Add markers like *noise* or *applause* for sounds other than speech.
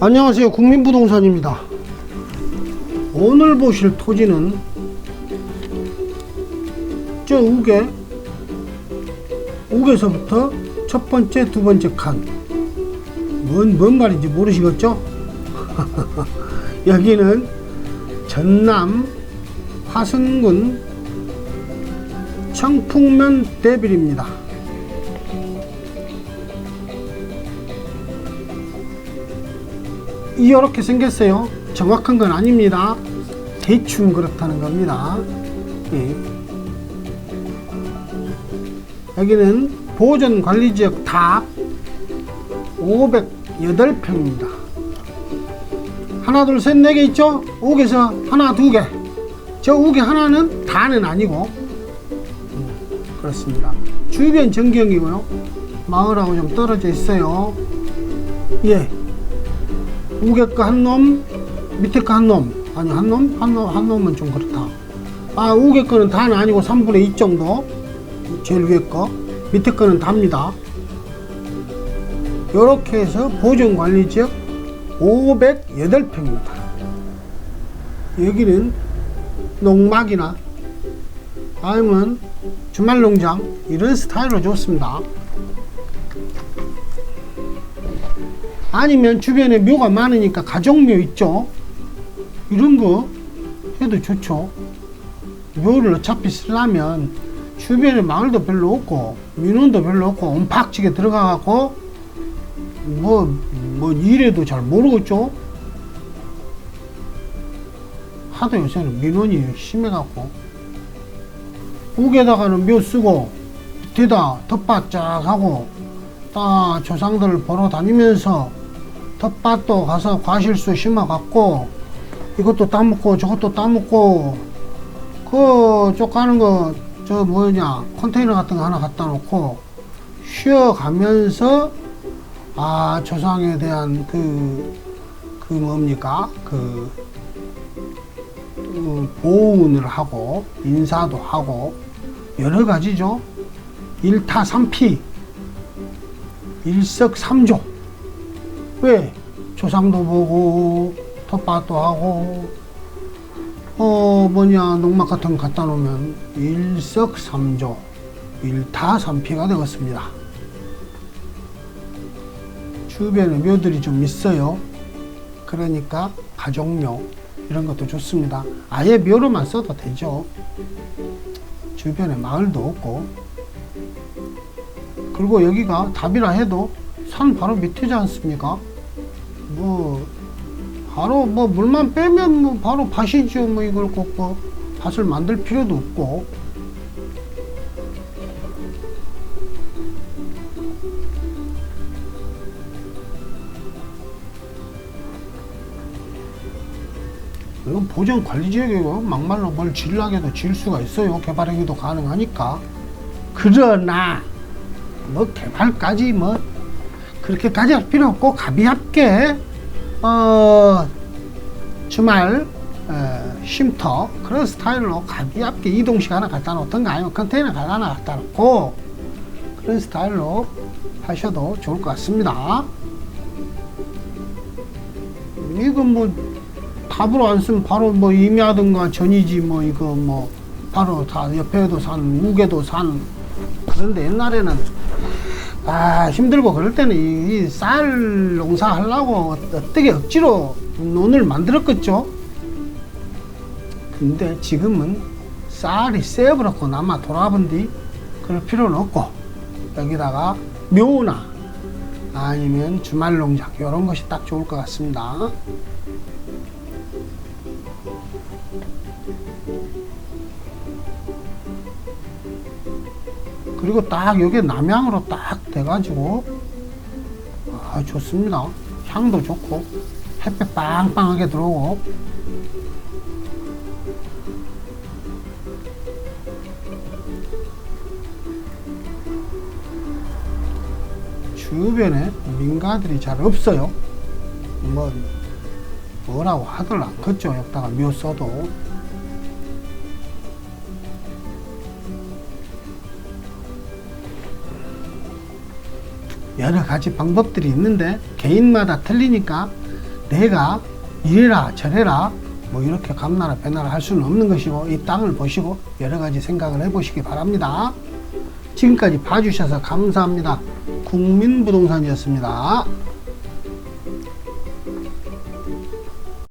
안녕하세요. 국민부동산입니다. 오늘 보실 토지는 저 우계 우계서부터 첫 번째 두 번째 칸뭔 뭔 말인지 모르시겠죠? *laughs* 여기는 전남 화순군 청풍면 대빌입니다 이렇게 생겼어요. 정확한 건 아닙니다. 대충 그렇다는 겁니다. 예. 여기는 보존관리지역 답 508평입니다. 하나, 둘, 셋, 네 개 있죠? 옥에서 하나, 두 개. 저 옥에 하나는 다는 아니고, 음, 그렇습니다. 주변 전경이고요. 마을하고 좀 떨어져 있어요. 예. 거한 놈, 밑에 거한 놈. 아니, 한 놈? 한 놈, 한 놈은 좀 그렇다. 아, 우개 거는 다는 아니고 3분의 2 정도. 제일 위에 거. 밑에 거는 답니다. 요렇게 해서 보존관리 지역 508평입니다. 여기는 농막이나 아니면 주말 농장 이런 스타일로 좋습니다. 아니면 주변에 묘가 많으니까 가족묘 있죠. 이런 거 해도 좋죠. 묘를 어차피 쓰려면 주변에 마을도 별로 없고 민원도 별로 없고 옴팍지게 들어가갖고 뭐, 뭐 일해도 잘 모르겠죠. 하도 요새는 민원이 심해갖고 옥에다가는 묘 쓰고 밑에다 텃밭 쫙 하고 딱 조상들 보러 다니면서 텃밭도 가서 과실수 심어갖고 이것도 따먹고 저것도 따먹고 그쪽 가는 거 저 뭐냐 컨테이너 같은 거 하나 갖다 놓고 쉬어가면서 아 조상에 대한 그, 그 뭡니까? 그, 그 보훈을 하고 인사도 하고 여러 가지죠. 일타삼피 일석삼조. 왜? 조상도 보고 텃밭도 하고 어 뭐냐 농막 같은 거 갖다 놓으면 일석삼조 일타삼피가 되겠습니다. 주변에 묘들이 좀 있어요. 그러니까 가족묘 이런 것도 좋습니다. 아예 묘로만 써도 되죠 주변에 마을도 없고 그리고 여기가 답이라 해도 산 바로 밑이지 않습니까? 뭐 바로 뭐 물만 빼면 뭐 바로 밭이죠. 뭐 이걸 꼭 뭐 밭을 만들 필요도 없고. 이건 보전 관리 지역이고 막말로 뭘 질라게도 질 수가 있어요. 개발행위도 가능하니까. 그러나 뭐 개발까지 뭐 그렇게까지 할 필요 없고 가비합게 어 주말 어, 쉼터 그런 스타일로 가비합게 이동식 하나 갖다 놓던가 아니면 컨테이너 하나 갖다 놓고 그런 스타일로 하셔도 좋을 것 같습니다. 이건 뭐 답으로 안 쓰면 바로 뭐 임야든가 전이지 뭐 이거 뭐 바로 다 옆에도 산 우계도 산. 그런데 옛날에는 아 힘들고 그럴 때는 이 쌀 농사 하려고 어떻게 억지로 논을 만들었겠죠? 근데 지금은 쌀이 세버렸고 남아 돌아본 뒤 그럴 필요는 없고 여기다가 묘나 아니면 주말 농장 이런 것이 딱 좋을 것 같습니다 그리고 딱 여기 남향으로 딱 돼가지고 아 좋습니다. 향도 좋고 햇볕 빵빵하게 들어오고. 주변에 민가들이 잘 없어요. 뭐 뭐라고 하들 않겠죠. 여기다가 묘 써도. 여러 가지 방법들이 있는데 개인마다 틀리니까 내가 이래라 저래라 뭐 이렇게 감나라 배나라 할 수는 없는 것이고 이 땅을 보시고 여러 가지 생각을 해보시기 바랍니다. 지금까지 봐주셔서 감사합니다. 국민부동산이었습니다.